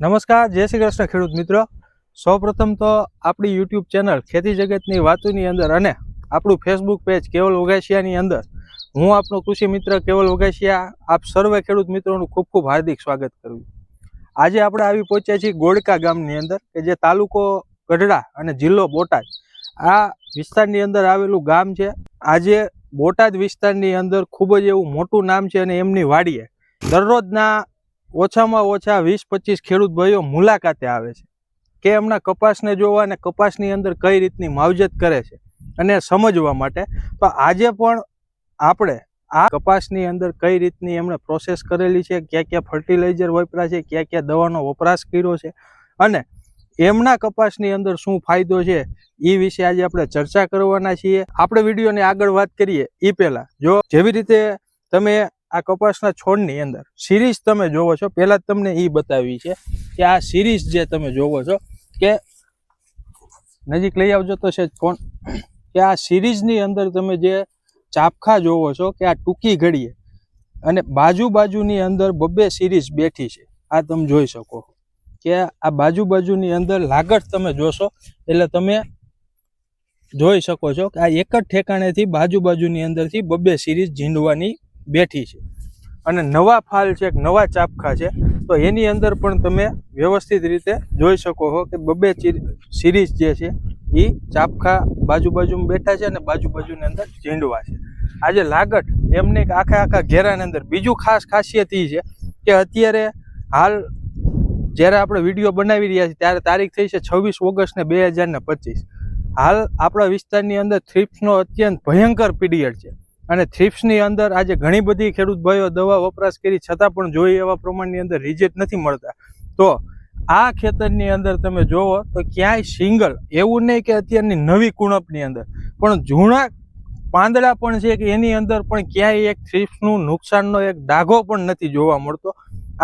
નમસ્કાર, જય શ્રી કૃષ્ણ ખેડૂત મિત્રો. સૌપ્રથમ તો આપણી યુટ્યુબ ચેનલ ખેતી જગતની વાતોની અંદર અને આપણું ફેસબુક પેજ કેવલ વગાસિયાની અંદર હું આપનો કૃષિ મિત્ર કેવલ વગાસિયા આપ સર્વે ખેડૂત મિત્રોનું ખૂબ ખૂબ હાર્દિક સ્વાગત કરું આજે આપણે આવી પહોંચ્યા છીએ ગોળકા ગામની અંદર, કે જે તાલુકો ગઢડા અને જિલ્લો બોટાદ. આ વિસ્તારની અંદર આવેલું ગામ છે. આજે બોટાદ વિસ્તારની અંદર ખૂબ જ એવું મોટું નામ છે અને એમની વાડીએ દરરોજના ઓછામાં ઓછા વીસ, પચીસ ખેડૂત ભાઈઓ મુલાકાતે આવે છે કે એમના કપાસને જોવા અને કપાસની અંદર કઈ રીતની માવજત કરે છે અને સમજવા માટે. તો આજે પણ આપણે આ કપાસની અંદર કઈ રીતની એમણે પ્રોસેસ કરેલી છે, ક્યાં ક્યાં ફર્ટિલાઇઝર વાપરા છે, ક્યાં ક્યાં દવાનો વપરાશ કર્યો છે અને એમના કપાસની અંદર શું ફાયદો છે એ વિશે આજે આપણે ચર્ચા કરવાના છીએ. આપણે વિડીયોની આગળ વાત કરીએ એ પહેલાં. જો જેવી રીતે તમે આ કપાસના છોડની અંદર સિરીઝ તમે જોવો છો. પહેલાં તમને એ બતાવી છે કે આ સિરીઝ જે તમે જોવો છો કે નજીક લઈ આવજો તો છે કોણ કે આ સિરીઝની અંદર તમે જે ચાપખા જોવો છો કે આ ટૂંકી ઘડીએ અને બાજુ બાજુની અંદર બબ્બે સિરીઝ બેઠી છે. આ તમે જોઈ શકો કે આ બાજુ બાજુની અંદર લાગત તમે જોશો એટલે તમે જોઈ શકો છો કે આ એક જ ઠેકાણેથી બાજુ બાજુની અંદરથી બબ્બે સિરીઝ ઝીંડવાની બેઠી છે. અને નવા ફાલ છે, એક નવા ચાપખા છે. તો એની અંદર પણ તમે વ્યવસ્થિત રીતે જોઈ શકો છો કે બબે સિરીઝ જે છે એ ચાપખા બાજુ બાજુમાં બેઠા છે અને બાજુ બાજુની અંદર ઝીંડવા છે. આજે લાગટ એમને આખા આખા ઘેરાની અંદર. બીજું ખાસ ખાસિયત એ છે કે અત્યારે હાલ જ્યારે આપણે વીડિયો બનાવી રહ્યા છીએ, ત્યારે તારીખ થઈ છે છવ્વીસ ઓગસ્ટ ને બે હજારને પચીસ. હાલ આપણા વિસ્તારની અંદર થ્રિપ્સનો અત્યંત ભયંકર પીરિયડ છે. અને થ્રિપ્સની અંદર આજે ઘણી બધી ખેડૂત ભાઈઓ દવા વપરાશ કરી, છતાં પણ જોઈએ એવા પ્રમાણની અંદર રિઝલ્ટ નથી મળતા. તો આ ખેતરની અંદર તમે જોવો તો ક્યાંય સિંગલ, એવું નહીં કે અત્યારની નવી કુણપની અંદર, પણ જૂના પાંદડા પણ છે કે એની અંદર પણ ક્યાંય એક થ્રિપ્સનું નુકસાનનો એક ડાઘો પણ નથી જોવા મળતો.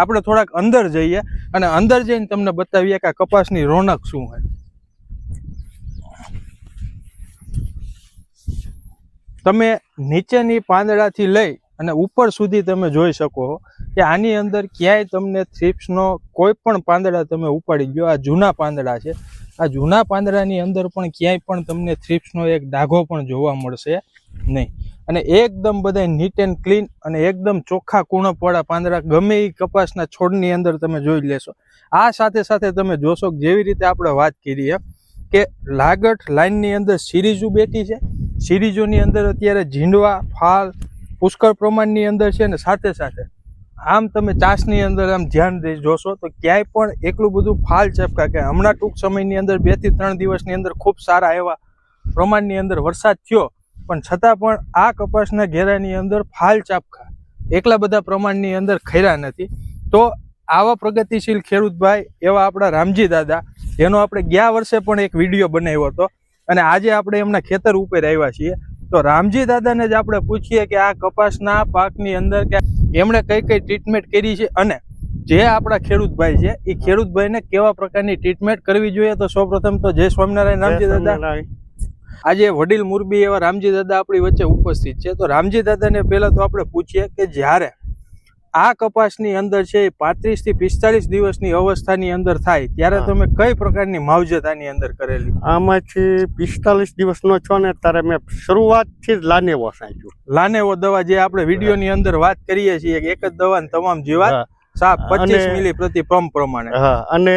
આપણે થોડાક અંદર જઈએ અને અંદર જઈને તમને બતાવીએ કે આ કપાસની રોનક શું હોય. તમે નીચેની પાંદડાથી લઈ અને ઉપર સુધી તમે જોઈ શકો કે આની અંદર ક્યાંય તમને થ્રિપ્સનો કોઈ પણ પાંદડા તમે ઉપાડી ગયો. આ જૂના પાંદડા છે. આ જૂના પાંદડાની અંદર પણ ક્યાંય પણ તમને થ્રિપ્સનો એક ડાઘો પણ જોવા મળશે નહીં. અને એકદમ બધા નીટ એન્ડ ક્લીન અને એકદમ ચોખ્ખા કુણપવાળા પાંદડા ગમે એ કપાસના છોડની અંદર તમે જોઈ લેશો. આ સાથે સાથે તમે જોશો જેવી રીતે આપણે વાત કરીએ કે લાગટ લાઇનની અંદર સિરીઝું બેઠી છે. સિરીઝોની અંદર અત્યારે ઝીંડવા, ફાલ, પુષ્કળ પ્રમાણની અંદર છે અને સાથે સાથે. આમ તમે ચાસની અંદર આમ ધ્યાન જોશો તો ક્યાંય પણ એટલું બધું ફાલ ચપકા કે હમણાં ટૂંક સમયની અંદર બેથી ત્રણ દિવસની અંદર ખૂબ સારા એવા પ્રમાણની અંદર વરસાદ થયો. પણ છતાં પણ આ કપાસના ઘેરાની અંદર ફાલ ચાપકા. એકલા બધા પ્રમાણની અંદર ખૈરા નથી. તો આવા પ્રગતિશીલ ખેડૂતભાઈ એવા આપણા રામજી દાદા, જેનો આપણે ગયા વર્ષે પણ એક વીડિયો બનાવ્યો હતો. અને આજે આપણે એમના ખેતર ઉપર આવ્યા છીએ. તો રામજી દાદાને જ આપણે પૂછીએ કે આ કપાસના પાકની અંદર કે એમણે કઈ કઈ ટ્રીટમેન્ટ કરી છે અને જે આપણા ખેડૂતભાઈ છે એ ખેડૂતભાઈને કેવા પ્રકારની ટ્રીટમેન્ટ કરવી જોઈએ? તો સૌપ્રથમ તો જય સ્વામિનારાયણ રામજી દાદા. આજે વડીલ મુરબી એવા રામજી દાદા આપણી વચ્ચે ઉપસ્થિત છે. તો રામજી દાદાને પહેલા તો આપણે પૂછીએ કે જ્યારે આ કપાસની અંદર છે એ પાંત્રીસથી પિસ્તાલીસ દિવસની અવસ્થાની અંદર થાય ત્યારે તમે કઈ પ્રકારની માવજત આની અંદર કરેલી? આમાંથી પિસ્તાલીસ દિવસનો છો ને ત્યારે મેં શરૂઆતથી જ લાનેવો સાંચ્યું. લાનેવો દવા જે આપણે વિડીયોની અંદર વાત કરીએ છીએ કે એક જ દવા તમામ જીવાત સાફ પચીસ મિલી પ્રતિ પંપ પ્રમાણે. અને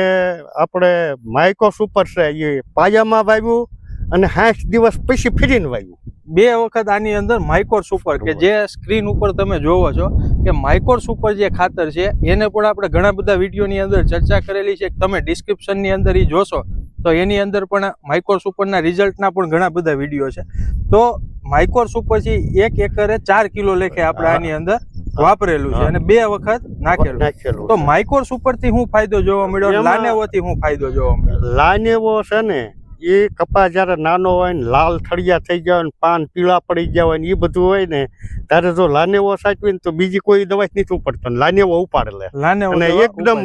આપણે માઇકો સુપર છે એ પાયામાં વાવ્યું અને સાઠ દિવસ પછી ફીરીને વાવ્યું. બે વખત આની અંદર માઇકોર સુપર કે જે સ્ક્રીન ઉપર તમે જોવો છો કે માઇકોર સુપર જે ખાતર છે એને પણ આપણે ઘણા બધા વિડીયોની અંદર ચર્ચા કરેલી છે. તમે ડિસ્ક્રિપ્શનની અંદર એ જોશો તો એની અંદર પણ માઇકોર સુપરના રિઝલ્ટના પણ ઘણા બધા વીડિયો છે. તો માઇકોર સુપર છે એક એકરે ચાર કિલો લેખે આપણે આની અંદર વાપરેલું છે અને બે વખત નાખેલું તો માઇકોર સુપરથી હું ફાયદો જોવા મળ્યો લાનેવો થી હું ફાયદો જોવા મળ્યો? લાનેવો છે ને એ કપાસ જ્યારે નાનો હોય ને લાલ થળિયા થઈ ગયા હોય ને પાન પીળા પડી ગયા હોય ને એ બધું હોય ને ત્યારે જો લાનેવો સાચવી ને તો બીજી કોઈ દવા જ નથી ઉપડતો લાનેવો ઉપાડે લે અને એકદમ.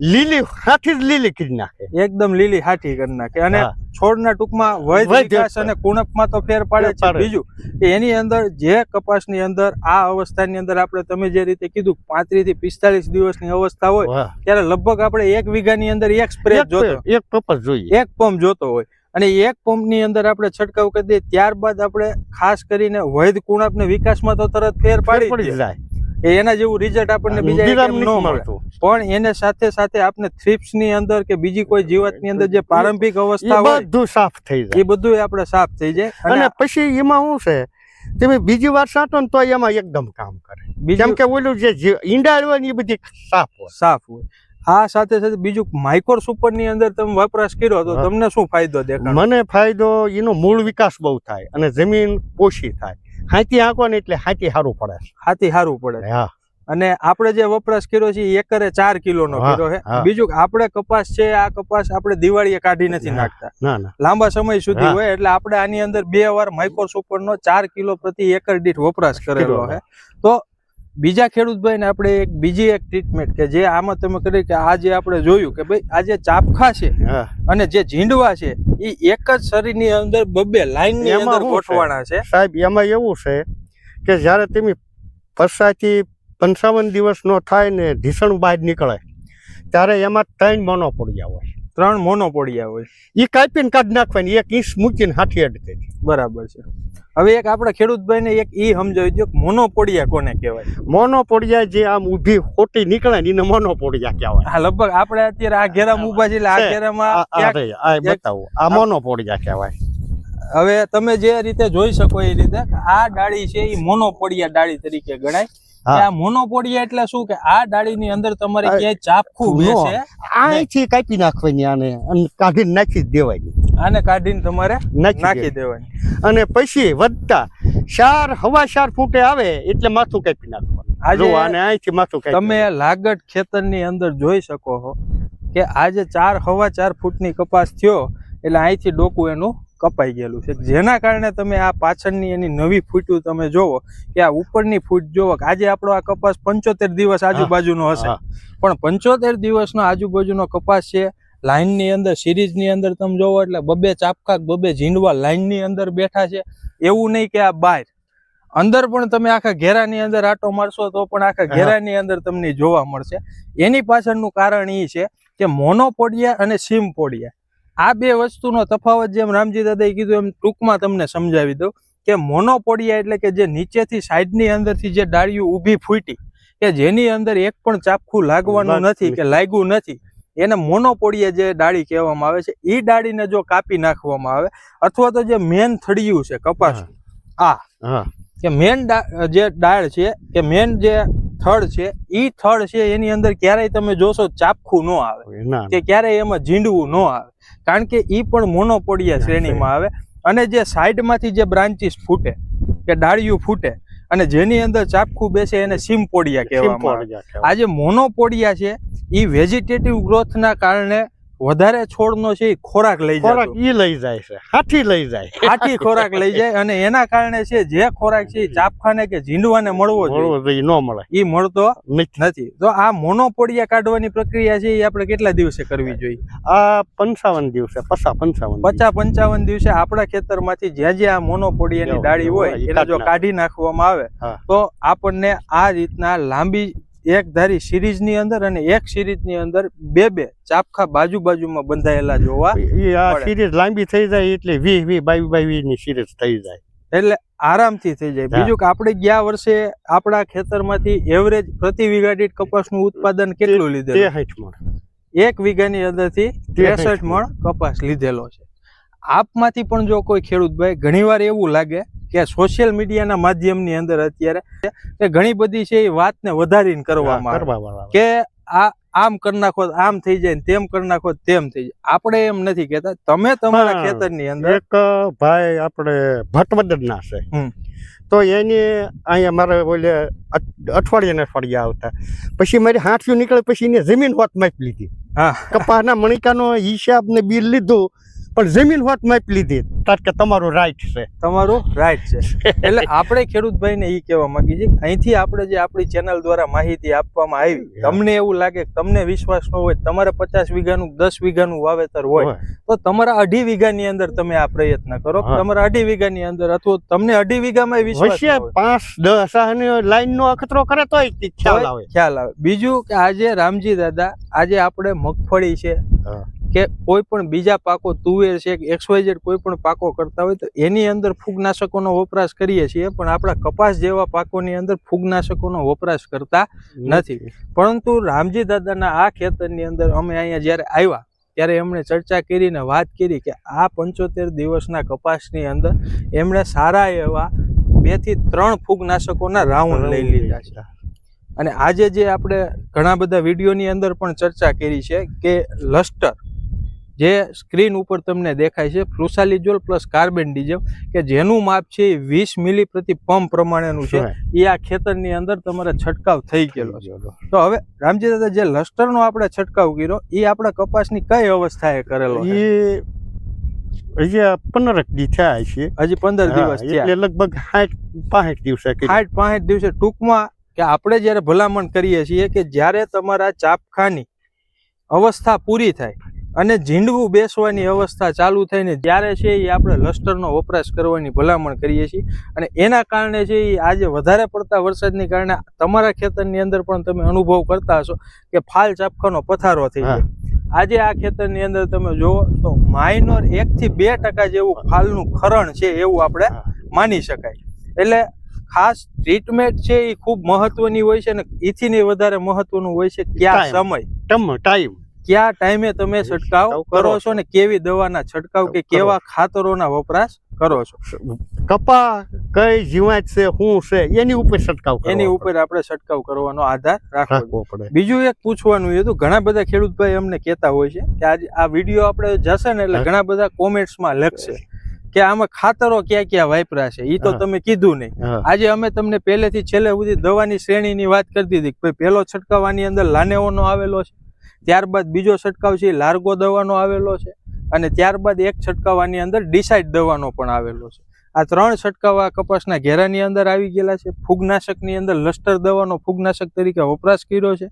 લીલી હાથી જ લીલી કરી નાખે. એકદમ લીલી હાથી કરી નાખે. અને છોડના ટૂંકમાં વય વિકાસ અને કુણપમાં તો ફેર પાડે છે. બીજું એની અંદર જે કપાસની અંદર આ અવસ્થાની અંદર આપણે તમે જે રીતે કીધું પાંત્રીસથી પિસ્તાલીસ દિવસની અવસ્થા હોય ત્યારે લગભગ આપણે એક વીઘાની અંદર એક સ્પ્રે જોતો એક કપાસ જોઈએ. એક પંપ જોતો હોય. અને એક પંપની અંદર આપણે છંટકાવ કરી દઈએ ત્યારબાદ આપણે ખાસ કરીને વૈદ કુણપને વિકાસમાં તો તરત ફેર પાડી. જાય. એના જેવું રિઝલ્ટ આપણને બીજા ન મળતું. પણ એને સાથે સાથે આપણે થ્રીપ્સની અંદર કે બીજી કોઈ જીવાતની અંદર જે પ્રારંભિક અવસ્થા હોય બધું સાફ થઈ જાય. એ બધું આપણે સાફ થઈ જાય. અને પછી એમાં શું છે? તમે બીજી વાર સાટો ને તો એમાં એકદમ કામ કરે. કેમ કે ઓલું જે જી- ઈંડાળ હોય ને એ બધી સાફ હોય. સાફ હોય. આ સાથે સાથે બીજું માઇક્રો સુપરની અંદર તમે વપરાશ કર્યો તો તમને શું ફાયદો દેખાય મને ફાયદો એનો મૂળ વિકાસ બહુ થાય અને જમીન પોષી થાય. હાથી આંકો ને એટલે હાથી સારું પડે. હાથી સારું પડે. હા. અને આપણે જે વપરાશ કર્યો છે એકરે ચાર કિલો નો કર્યો છે. બીજું આપણે કપાસ છે આ કપાસ આપણે દિવાળીએ કાઢી નથી નાખતા. લાંબા સમય સુધી હોય એટલે આપણે આની અંદર બે વાર માઇક્રો સુપર નો ચાર કિલો પ્રતિ એકર દીઠ વપરાશ કરેલો કરેલો. છે. તો બીજા ખેડૂતભાઈને આપણે એક બીજી એક ટ્રીટમેન્ટ કે જે આમાં તમે કરી કે આ જે આપણે જોયું કે ભાઈ આ જે ચાપખા છે અને જે ઝીંડવા છે એ એક જ શરીરની અંદર બબ્બે લાઈનની એમાં અંદર શું છે? ગોઠવાના છે. સાહેબ એમાં એવું છે કે જ્યારે તમે પસાથી પંચાવન દિવસનો થાય ને ઢીસણ બહાર નીકળે ત્યારે એમાં ત્રણ મોનો પડ્યા હોય. ત્રણ મોનોપોડિયા હોય. એ કાપીને કાઢી નાખવાની એક ઇંચ મૂકીને હાથી અડકે. બરાબર છે. હવે એક આપણે ખેડૂતભાઈને એક ઈ સમજાવી દો કે મોનોપોડિયા કોને કહેવાય? મોનોપોડિયા જે આમ ઊભી ખોટી નીકળે ને એને મોનોપોડિયા પડ્યા કહેવાય. આ લગભગ આપણે અત્યારે આ ઘેરામાં ઊભા છે એટલે આ ઘેરામાં આ- બતાવો. આ મોનોપોડિયા કહેવાય. હવે તમે જે રીતે જોઈ શકો એ રીતે આ ડાળી છે એ મોનોપોડિયા ડાળી તરીકે ગણાય. હા. આ એટલે શું કે આ ડાળીની અંદર તમારે ક્યાંય ચાપખું બેસે? કાપી નાખવાની આને અને કાઢીને નાખી દેવાની. આને કાઢીને તમારે નાખી દેવાની. અને પછી વધતા ચાર હવા ચાર ફૂટે આવે એટલે માથું કાપી નાખવાનું. આજે આને અહીંથી માથું કાપી તમે લાગટ ખેતરની અંદર જોઈ શકો છો કે આજે ચાર હવા ચાર ફૂટની કપાસ થયો એટલે અહીંથી ડોકું એનું કપાઈ ગયેલું છે. જેના કારણે તમે આ પાછળની એની નવી ફૂટું તમે જોવો કે આ ઉપરની ફૂટ જોવો કે આજે આપણો આ કપાસ પંચોતેર દિવસ આજુબાજુનો હશે. પણ પંચોતેર દિવસનો આજુબાજુનો કપાસ છે લાઇનની અંદર સિરીઝની અંદર તમે જોવો એટલે બબે ચાપકાક બબે ઝીંડવા લાઇનની અંદર બેઠા છે. એવું નહીં કે આ બહાર અંદર પણ તમે આખા ઘેરાની અંદર આટો મારશો તો પણ આખા ઘેરાની અંદર તમને જોવા મળશે. એની પાછળનું કારણ એ છે કે મોનોપોડિયા અને સિમપોડિયા. આ બે વસ્તુનો તફાવત જેમ રામજી દાદાએ કીધું એમ ટૂંકમાં તમને સમજાવી દઉં કે મોનોપોડિયા એટલે કે જે નીચેથી સાઈડની અંદરથી જે ડાળીઓ ઊભી ફૂટી કે જેની અંદર એક પણ ચાપખું લાગવાનું નથી કે લાગ્યું નથી એને મોનોપોડિયા જે ડાળી કહેવામાં આવે છે એ ડાળીને જો કાપી નાખવામાં આવે અથવા તો જે મેન થડિયું છે કપાસ. આ કે મેન જે ડાળ છે કે મેન જે થડ છે ઈ થડ છે એની અંદર ક્યારેય તમે જોશો ચાપખું ન આવે. કે ક્યારેય એમાં ઝીંડવું ન આવે. કારણ કે ઈ પણ મોનોપોડિયા શ્રેણીમાં આવે અને જે સાઈડમાંથી જે બ્રાન્ચીસ ફૂટે કે ડાળિયું ફૂટે અને જેની અંદર ચાપખું બેસે એને સિમ્પોડિયા કહેવામાં આવે. આ જે મોનોપોડિયા છે એ વેજીટેટિવ ગ્રોથના કારણે વધારે છોડનો છે ખોરાક લઈ ખોરાક જતો. ઈ લઈ જાય છે હાથી લઈ જાય. હાથી ખોરાક લઈ જાય અને એના કારણે છે જે ખોરાક છે ચાપખાને કે ઝીંડવાને મળવો જોઈએ. ન મળે. ઈ મળતો નથી. તો આ મોનોપોડિયા કાઢવાની પ્રક્રિયા છે એ આપણે કેટલા દિવસે કરવી જોઈએ? આ પંચાવન દિવસે પસા પંચાવન પચા પચાસ પંચાવન દિવસે આપણા ખેતરમાંથી જ્યાં જ્યાં આ મોનોપોડિયાની ડાળી હોય એને જો કાઢી નાખવામાં આવે તો આપણને આ રીતના લાંબી એક ધારી સિરીઝની અંદર અને એક સિરીઝની અંદર બે બે ચાપખા બાજુ બાજુમાં બંધાયેલા જોવા સિરીઝ લાંબી થઈ જાય એટલે વી વી બાવી બાવી ની સિરીઝ થઈ જાય. એટલે આરામથી થઈ જાય. બીજું કે આપણે ગયા વર્ષે આપણા ખેતરમાંથી એવરેજ પ્રતિ વીઘા દીઠ કપાસનું ઉત્પાદન કેટલું લીધેલું? એક વીઘાની અંદરથી ત્રેસઠ મણ કપાસ લીધેલો છે. આપમાંથી પણ જો કોઈ ખેડૂત ભાઈ ઘણીવાર એવું લાગે કે સોશિયલ મીડિયાના માધ્યમની અંદર અત્યારે ઘણી બધી છે એ વાતને વધારીને કરવામાં આવે. કે આ આમ કરી નાખો આમ થઈ જાય તેમ કરી નાખો તેમ થઈ જાય. આપણે એમ નથી કેતા તમે તમારા ખેતરની અંદર એક ભાઈ આપણે ભટવદર ના છે તો એની અહીંયા મારે ઓલે અઠ- અઠવાડિયે અઠવાડિયા આવતા. પછી મારી હાથિયું નીકળે પછી એને જમીન હોત માપી લીધી. હા. કપાસના મણિકાનો હિસાબ ને બિલ લીધું. પણ જમીન હોત માપ લીધી કારણ કે તમારું રાઈટ છે. તમારું રાઈટ છે. એટલે આપણે ખેડૂતભાઈને એ કહેવા માંગીએ છીએ અહીંથી આપણે જે આપણી ચેનલ દ્વારા માહિતી આપવામાં આવી. તમને એવું લાગે કે તમને વિશ્વાસ ન હોય તમારે પચાસ વીઘાનું દસ વીઘાનું વાવેતર હોય. તો તમારા અઢી વીઘાની અંદર તમે આ પ્રયત્ન કરો. તમારા અઢી વીઘાની અંદર અથવા તમને અઢી વીઘામાં વિશ્વાસ પાંચ દસ લાઈન નો અખતરો કરે તો ખ્યાલ આવે. ખ્યાલ આવે. બીજું કે આજે રામજી દાદા આજે આપણે મગફળી છે. કે કોઈ પણ બીજા પાકો તુવેર છે કે એક્સવાયઝેડ કોઈ પણ પાકો કરતા હોય તો એની અંદર ફૂગનાશકોનો વપરાશ કરીએ છીએ પણ આપણા કપાસ જેવા પાકોની અંદર ફૂગનાશકોનો વપરાશ કરતા નથી. પરંતુ રામજી દાદાના આ ખેતરની અંદર અમે અહીંયા જ્યારે આવ્યા ત્યારે એમણે ચર્ચા કરીને વાત કરી કે આ પંચોતેર દિવસના કપાસની અંદર એમણે સારા એવા બેથી ત્રણ ફૂગનાશકોના રાઉન્ડ લઈ લીધા છે. અને આજે જે આપણે ઘણા બધા વિડીયોની અંદર પણ ચર્ચા કરી છે કે લસ્ટર જે સ્ક્રીન ઉપર તમને દેખાય છે ફ્લુસાલિજોલ પ્લસ કાર્બન ડીઝલ કે જેનું માપ છે એ વીસ મિલી પ્રતિ પંપ પ્રમાણેનું છે. એ આ ખેતરની અંદર તમારે છંટકાવ થઈ ગયેલો છે. તો હવે રામજી દાદા જે લસ્ટરનો આપણે છંટકાવ કર્યો એ આપણા કપાસની કઈ અવસ્થાએ કરેલો એ હજી પંદર દી થયા છે. હજી પંદર દિવસ એટલે લગભગ સાઠ પાંઠ દિવસે. સાઠ પાંઠ દિવસે ટૂંકમાં કે આપણે જ્યારે ભલામણ કરીએ છીએ કે જ્યારે તમારા ચાપખાની અવસ્થા પૂરી થાય અને ઝીંડવું બેસવાની અવસ્થા ચાલુ થઈને જ્યારે ત્યારે છે એ આપણે લસ્ટરનો વપરાશ કરવાની ભલામણ કરીએ છીએ. અને એના કારણે છે એ આજે વધારે પડતા વરસાદની કારણે તમારા ખેતરની અંદર પણ તમે અનુભવ કરતા હશો કે ફાલ ચાપખાનો પથારો થઈ જાય આજે આ ખેતરની અંદર તમે જુઓ તો માઇનોર એકથી બે ટકા જેવું ફાલનું ખરણ છે એવું આપણે માની શકાય. એટલે ખાસ ટ્રીટમેન્ટ છે એ ખૂબ મહત્વની હોય છે અને ઇથીને વધારે મહત્વનું હોય છે ક્યાં સમય. ટાઈમ કયા ટાઈમે તમે છંટકાવ કરો છો ને કેવી દવાના છંટકાવ કે કેવા ખાતરોના વપરાશ કરો છો? કપા કઈ જીવાત છે શું છે એની ઉપર છંટકાવ એની ઉપર આપણે છંટકાવ કરવાનો આધાર રાખવો પડે. બીજું એક પૂછવાનું હતું ઘણા બધા ખેડૂતભાઈ અમને કહેતા હોય છે કે આજે આ વીડિયો આપણે જશે ને એટલે ઘણા બધા કોમેન્ટ્સમાં લખશે કે આમાં ખાતરો ક્યાં ક્યાં વાપરા છે એ તો તમે કીધું નહીં. આજે અમે તમને પહેલેથી છેલ્લે સુધી દવાની શ્રેણીની વાત કરી દીધી કે ભાઈ પહેલો છંટકાવ આની અંદર લાનેઓનો આવેલો છે ત્યારબાદ બીજો છંટકાવ છે લાર્ગો દવાનો આવેલો છે અને ત્યારબાદ એક છંટકાવાની અંદર ડિસાઇડ દવાનો પણ આવેલો છે. આ ત્રણ છંટકાવા કપાસના ઘેરાની અંદર આવી ગયેલા છે. ફૂગનાશકની અંદર લસ્ટર દવાનો ફૂગનાશક તરીકે વપરાશ કર્યો છે.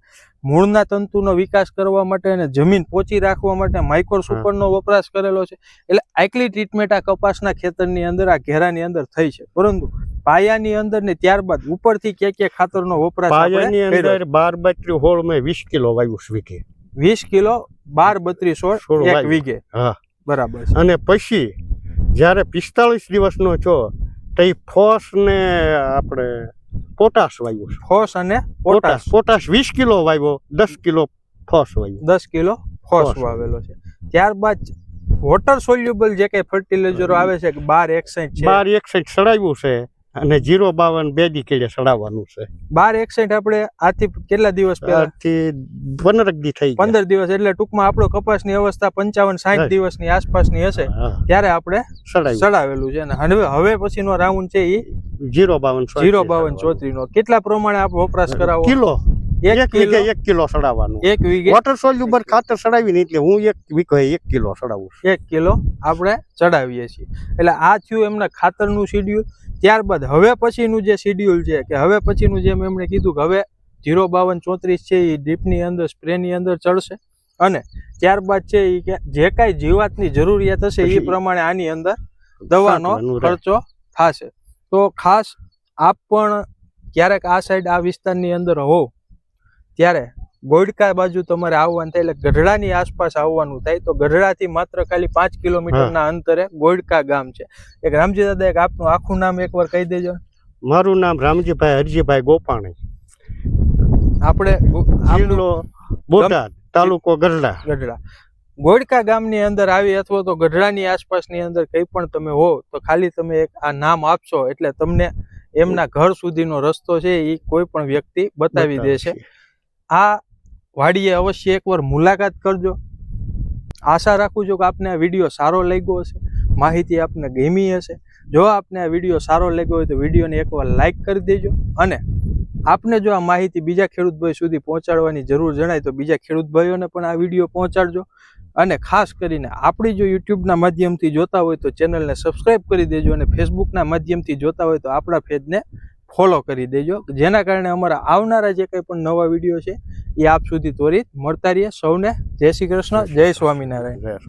મૂળના તંતુનો વિકાસ કરવા માટે અને જમીન પોચી રાખવા માટે માઇક્રો સુપરનો વપરાશ કરેલો છે. એટલે આટલી ટ્રીટમેન્ટ આ કપાસના ખેતરની અંદર આ ઘેરાની અંદર થઈ છે. પરંતુ પાયાની અંદર ને ત્યારબાદ ઉપરથી ક્યાં ક્યાં ખાતરનો વપરાશ પાયાની અંદર બાર બાટરી હોળ મેં વીસ કિલો વાયુ વીઘે. વીસ કિલો બાર બત્રીસ સોળ એક વીઘે. હા. બરાબર અને પછી જ્યારે પિસ્તાળીસ દિવસનો છો તો એ ફોસ ને આપણે પોટાશ વાવ્યું ફોસ અને પોટાશ. પોટાશ. વીસ કિલો વાવ્યો દસ કિલો ફોસ વાવ્યો દસ કિલો ફોસ. વાવેલો છે. ત્યારબાદ વોટર સોલ્યુબલ જે કઈ ફર્ટિલાઇઝરો આવે છે કે બાર એકસાઠ છે. બાર એકસઠ સડાવ્યું છે અને જીરો બાવન બે દી કેડે સડાવવાનું છે. બાર એકસાઠ આપણે આથી કેટલા દિવસ પહેલા? પંદર દી થઈ પંદર દિવસ એટલે ટૂંકમાં આપણો કપાસની અવસ્થા પંચાવન સાઠ. દિવસની આસપાસની હશે. ત્યારે આપણે ચડાવેલું છે. અને હવે હવે પછીનો રાઉન્ડ છે એ જીરો બાવન જીરો બાવન ચોત્રી નો કેટલા પ્રમાણે આપ વપરાશ કરાવો? કિલો. એક વીઘે કિલો. એક કિલો સડાવવાનું એક વીઘે વોટર સોલ્યુબર ખાતર સડાવીને એટલે હું એક વીઘે એક કિલો સડાવું છું. એક કિલો આપણે ચડાવીએ છીએ. એટલે આ થયું એમના ખાતરનું શિડ્યુલ ત્યારબાદ હવે પછીનું જે શિડ્યુલ છે કે હવે પછીનું જેમ એમણે કીધું કે હવે જીરો બાવન ચોત્રીસ છે એ ડીપની અંદર સ્પ્રેની અંદર ચડશે. અને ત્યારબાદ છે એ કે જે કાંઈ જીવાતની જરૂરિયાત હશે એ પ્રમાણે આની અંદર દવાનો ખર્ચો થશે. તો ખાસ આપ પણ ક્યારેક આ સાઈડ આ વિસ્તારની અંદર હો ત્યારે ગોડકા બાજુ તમારે આવવાનું થાય એટલે ગઢડાની આસપાસ આવવાનું થાય તો ગઢડાથી માત્ર ખાલી પાંચ કિલોમીટરના અંતરે ગોડકા ગામ છે. એક રામજી દાદા એક આપનું આખું નામ એકવાર કહી દેજો. મારું નામ રામજીભાઈ હરજીભાઈ ગોપાણી. આપણે જિલ્લો બોટાદ તાલુકો ગઢડા. ગઢડા. ગોડકા ગામની અંદર આવી અથવા તો ગઢડાની આસપાસની અંદર કંઈ પણ તમે હો તો ખાલી તમે એક આ નામ આપશો એટલે તમને એમના ઘર સુધીનો રસ્તો છે એ કોઈ પણ વ્યક્તિ બતાવી દેશે. આ વાડીએ અવશ્ય એકવાર મુલાકાત કરજો. આશા રાખું છું કે આપને આ વીડિયો સારો લાગ્યો હશે, માહિતી આપને ગમી હશે. જો આપને આ વીડિયો સારો લાગ્યો હોય તો વિડીયોને એકવાર લાઇક કરી દેજો અને આપને જો આ માહિતી બીજા ખેડૂત ભાઈ સુધી પહોંચાડવાની જરૂર જણાય તો બીજા ખેડૂત ભાઈઓને પણ આ વીડિયો પહોંચાડજો. અને ખાસ કરીને આપણી જો યુટ્યુબના માધ્યમથી જોતા હોય તો ચેનલને સબસ્ક્રાઈબ કરી દેજો અને ફેસબુકના માધ્યમથી જોતા હોય તો આપણા પેજને ફોલો કરી દેજો. જેના કારણે અમારા આવનારા જે કંઈ પણ નવા વીડિયો છે, એ આપ સુધી ત્વરિત મળતા રહીએ. સૌને જય શ્રી કૃષ્ણ, જય સ્વામિનારાયણ.